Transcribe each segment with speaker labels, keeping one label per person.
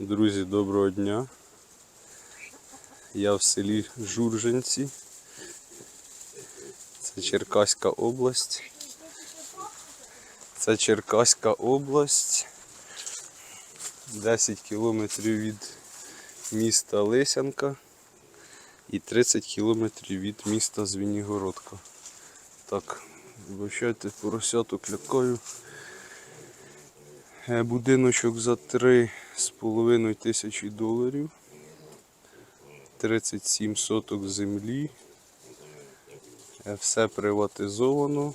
Speaker 1: Друзі, доброго дня. Я в селі Журжинці. Це Черкаська область. Це Черкаська область. 10 кілометрів від міста Лисянка і 30 кілометрів від міста Звенігородка. Так, вибачайте, поросяток лякаю. Е, Будиночок за 3,5 тисячі доларів. 37 соток землі. Е, Все приватизовано.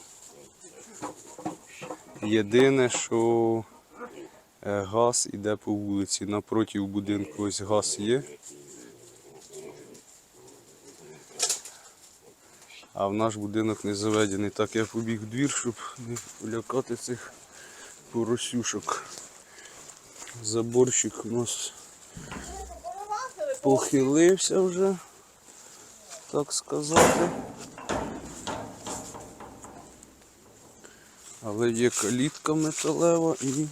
Speaker 1: Єдине, що е, газ іде по вулиці. Напроти будинку ось газ є. А в наш будинок не заведений. Так я побіг в двір, щоб не лякати цих поросюшок. Заборчик у нас похилився вже, так сказати. Але є калітка металева і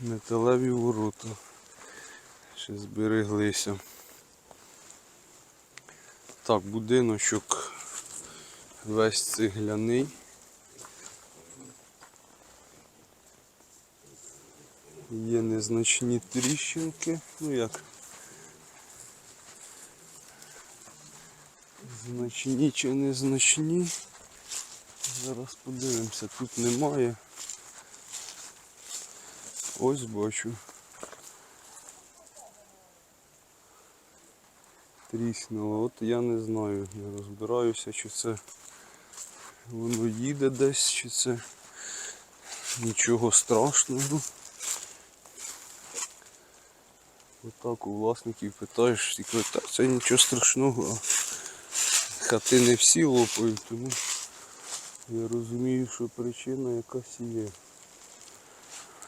Speaker 1: металеві ворота. Ще збереглися. Так, будиночок весь цегляний. Є незначні тріщинки. Ну як? Значні чи незначні. Зараз подивимося, тут немає. Ось бачу. Тріснуло. От я не знаю, не розбираюся, чи це воно їде десь, чи це нічого страшного. Отак у власників питаєш, і кажуть, так це нічого страшного, хати не всі лопають, тому я розумію, що причина якась є.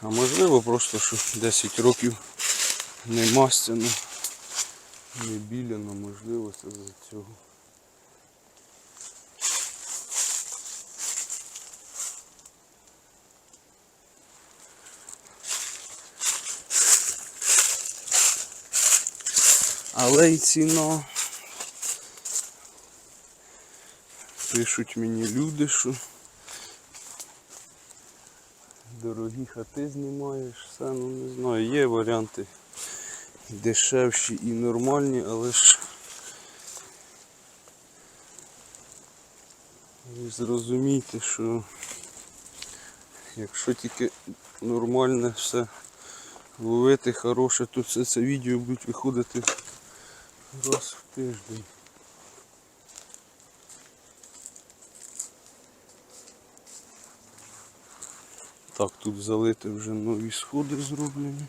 Speaker 1: А можливо просто, що 10 років не мастяно, не біляно, можливо це за цього. Але й ціна. Пишуть мені люди, що дорогі хати знімаєш, все, ну не знаю, є варіанти дешевші і нормальні, але ж ви зрозумійте, що якщо тільки нормальне все ловити хороше, то це, це відео будуть виходити раз в тиждень. Так, тут залити вже нові сходи зроблені.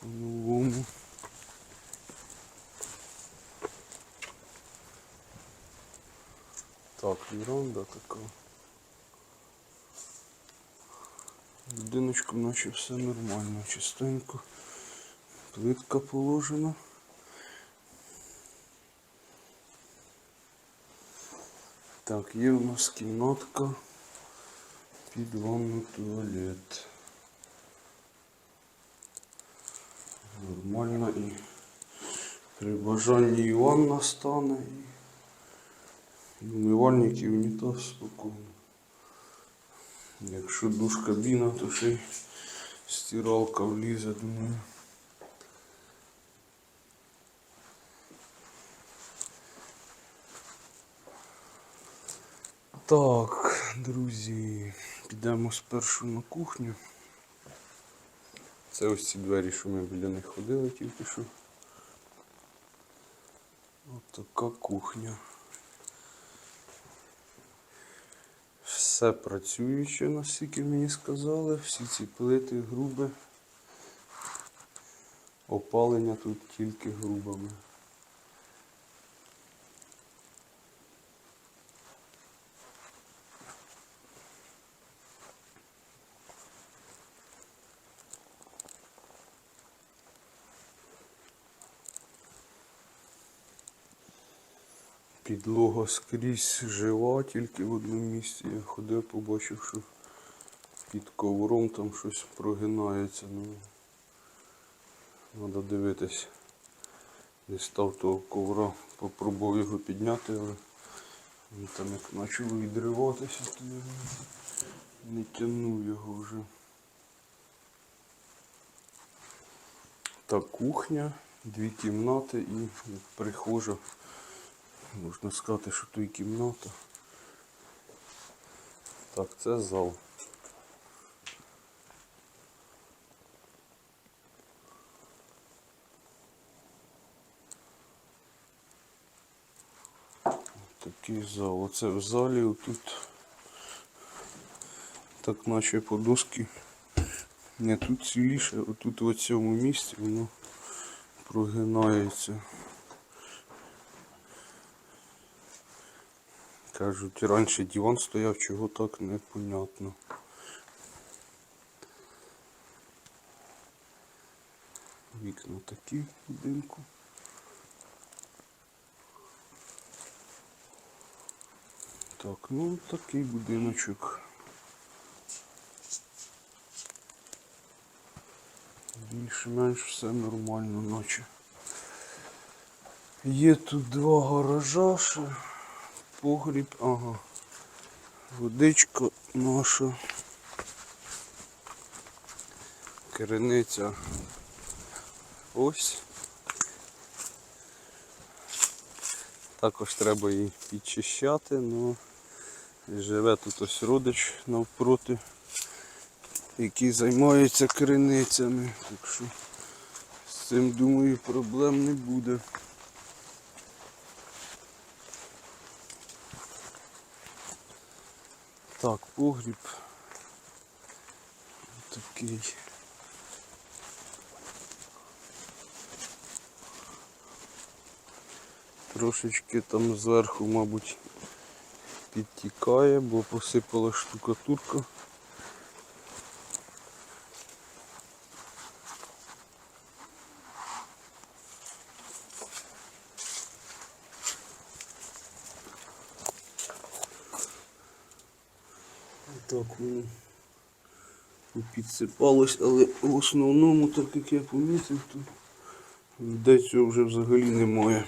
Speaker 1: По-новому. Так, віранда така. Будиночку наче все нормально, чистенько. Плитка положена. Так, є у нас кімнатка під ванну туалет. Нормально і при бажанні і ванна стане, і умивальник і унітаз спокійно. Якщо душ кабіна, то ще й стиралка влізе, думаю. Так, друзі, підемо спершу на кухню. Це ось ці двері, що ми біля них ходили тільки що. Ось така кухня. Все працююче, наскільки мені сказали. Всі ці плити грубе. Опалення тут тільки грубами. Підлога скрізь жива, тільки в одному місці я ходив, побачив, що під ковром там щось прогинається. Ну, треба дивитись. Не став того ковра, попробував його підняти, але він там як почав відриватися, то я не тягнув його вже. Так, кухня, дві кімнати і прихожа. Можна сказати, що то і кімната. Так, це зал. Такий зал. Оце в залі отут так наче подушки. Не тут ціліше, отут в цьому місці воно прогинається. Кажуть, раніше диван стояв, чого так непонятно. Вікна такі будинку. Так, ну такий будиночок. Більш-менш все нормально, наче. Є тут два гаража ще. Погріб, ага. Водичка наша. Криниця. Ось. Також треба її підчищати, але живе тут ось родич навпроти, який займається криницями. Так що з цим, думаю, проблем не буде. Так, погріб. Такий. Трошечки там зверху, мабуть, підтікає, бо посипала штукатурка. Так воно підсипалось, але в основному, так як я помітив, то де цього вже взагалі немає.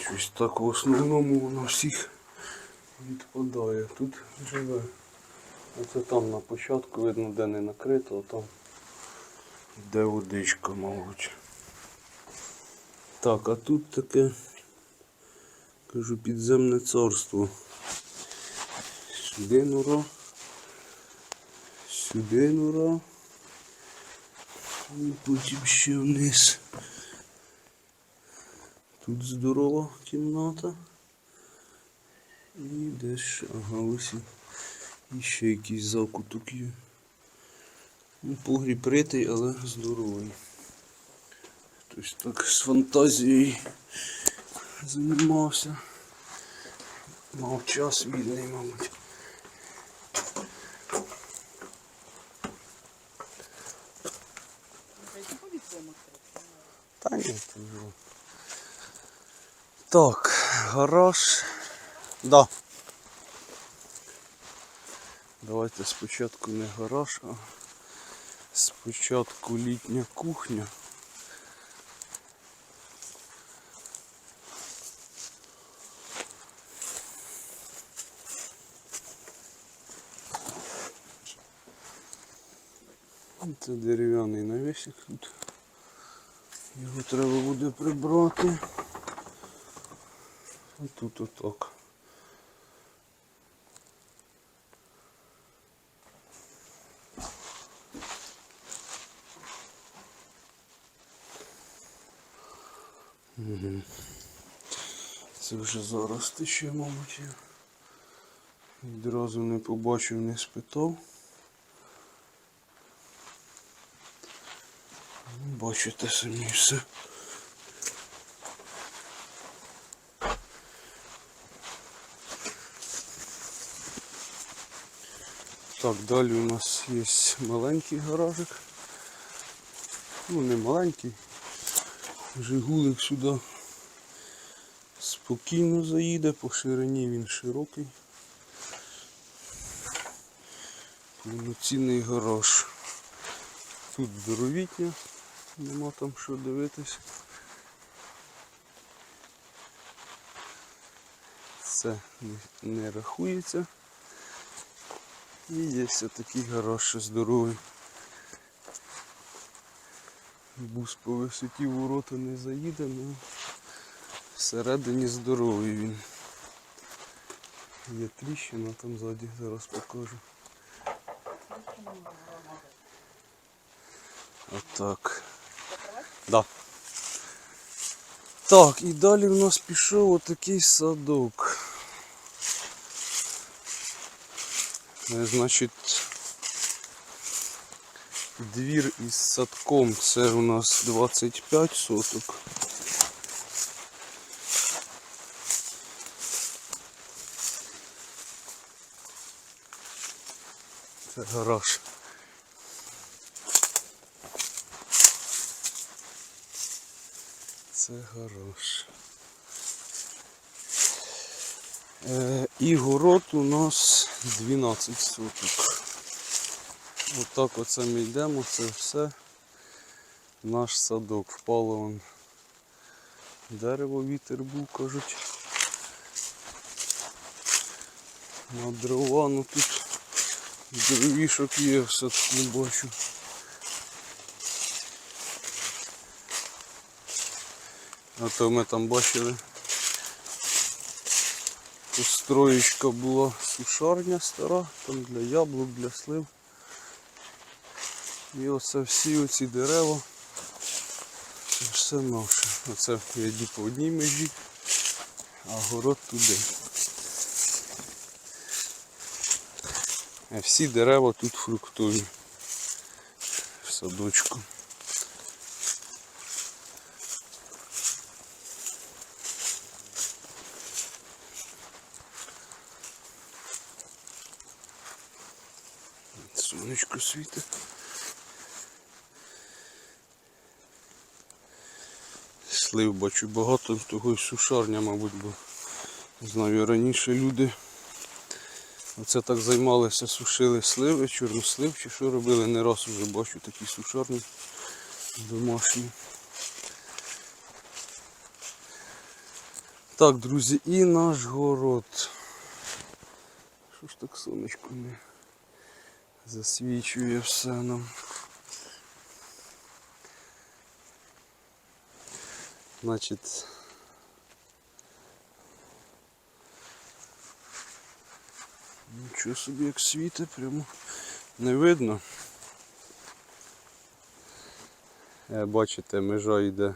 Speaker 1: Щось так в основному воно всіх відпадає. Тут живе. Оце там на початку видно, де не накрито, а там де водичка, мабуть. Так, а тут таке, кажу, підземне царство. Сюди нора. Сюди нора. І потім ще вниз. Тут здорова кімната. І десь ще, ага, ось і ще якийсь закуток є. Ну, погріб ритий, але здоровий. Хтось так з фантазією займався. Мав час вільний, мабуть. Та ні, це вже. Так, гараж. Да. Давайте спочатку не гараж, а спочатку літня кухня. Це дерев'яний навісик тут. Його треба буде прибрати. А тут отак. Це вже зараз ти ще, мабуть, я відразу не побачив, не спитав. Ну, Бачите самі все. Так, далі у нас є маленький гаражик. Ну, не маленький. Жигулик сюди спокійно заїде, по ширині він широкий. Повноцінний гараж. Тут здоровітня, нема там що дивитись. Це не рахується. І є все такий гараж здоровий. Бус по висоті в ворота не заїде, але всередині здоровий він. Є тріщина там ззаді, зараз покажу. Отак. Да. Так, і далі в нас пішов отакий садок. Значить, двір із садком це у нас 25 соток. Це гараж. Це гараж. Е, і город у нас 12 соток. Отак оце ми йдемо, це все наш садок. Впало вон дерево, вітер був, кажуть. На дрова, ну тут дровішок є в садку бачу. А то ми там бачили. Тут строєчка була сушарня стара, там для яблук, для слив. І оце всі оці дерева. Це все наше. Оце я йду по одній межі, а город туди. Всі дерева тут фруктові. В садочку. Сонечко світить. Слив бачу багато, того й сушарня, мабуть, бо знаю раніше люди оце так займалися, сушили сливи, чорнослив чи що робили, не раз вже бачу такі сушарні домашні. Так, друзі, і наш город. Що ж так сонечко не засвічує все нам. Значить, нічого собі як світить, прямо не видно. Е, бачите, межа йде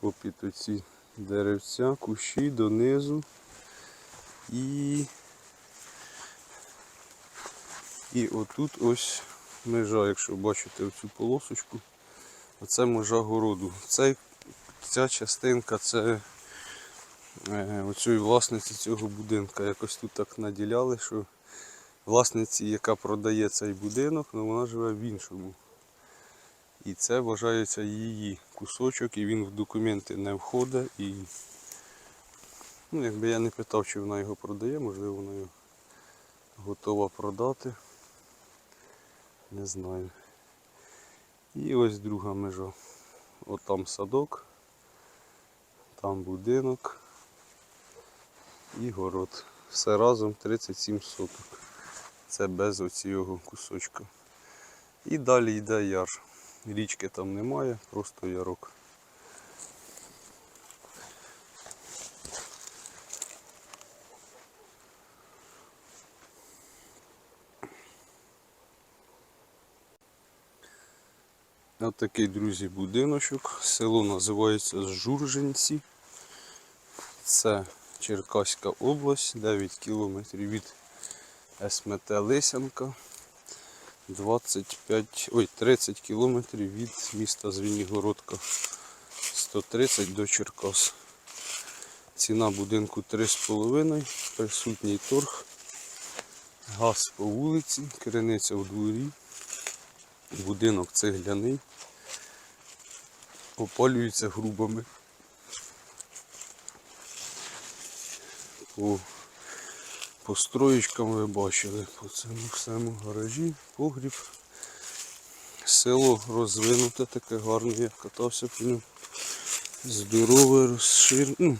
Speaker 1: попід оці деревця, кущі донизу і і отут ось межа, якщо бачите оцю полосочку, оце межа городу. Цей, ця частинка це е, оцієї власниці цього будинка. Якось тут так наділяли, що власниці, яка продає цей будинок, ну вона живе в іншому. І це вважається її кусочок, і він в документи не входить. І ну, якби я не питав, чи вона його продає, можливо, вона його готова продати. Не знаю. І ось друга межа. От там садок, там будинок і город. Все разом 37 соток. Це без оцього кусочка. І далі йде яр. Річки там немає, просто ярок. Ось такий, друзі, будиночок. Село називається Журженці. Це Черкаська область, 9 кілометрів від СМТ Лисянка. 25, ой, 30 кілометрів від міста Звенігородка. 130 до Черкас. Ціна будинку 3,5, присутній торг, газ по вулиці, криниця в дворі, будинок цегляний, опалюється грубами. По По строєчкам ви бачили, по цьому всьому гаражі, погріб. Село розвинуте, таке гарне, я катався по ньому. Здорове, розширене. Ну,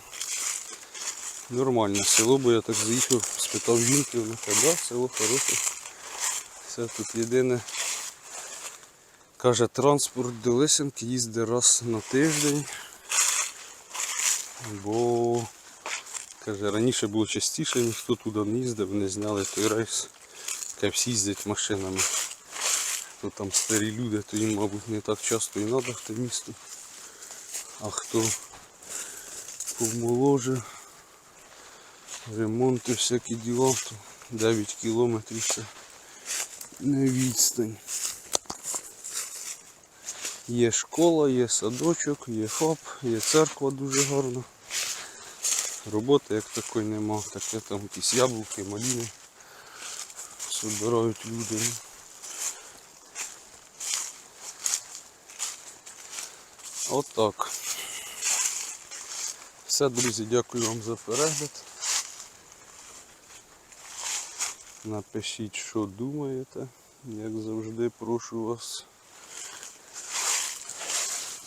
Speaker 1: нормальне село, бо я так заїхав, спитав жінки, вона каже, да, село хороше. Все тут єдине. Каже, транспорт до Лисенки їздить раз на тиждень. Бо каже, раніше було частіше, ніхто туди не їздив, вони зняли той рейс. Каже, всі їздять машинами. Хто там старі люди, то їм, мабуть, не так часто і треба в те місто. А хто помоложе, ремонти, всякі діла, то 9 кілометрів це не відстань. Є школа, є садочок, є хаб, є церква дуже гарна. Роботи як такої нема, таке там якісь яблуки, маліни. Собирають люди. Отак. Все, друзі, дякую вам за перегляд. Напишіть, що думаєте. Як завжди, прошу вас.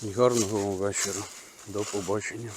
Speaker 1: І гарного вам вечора. До побачення.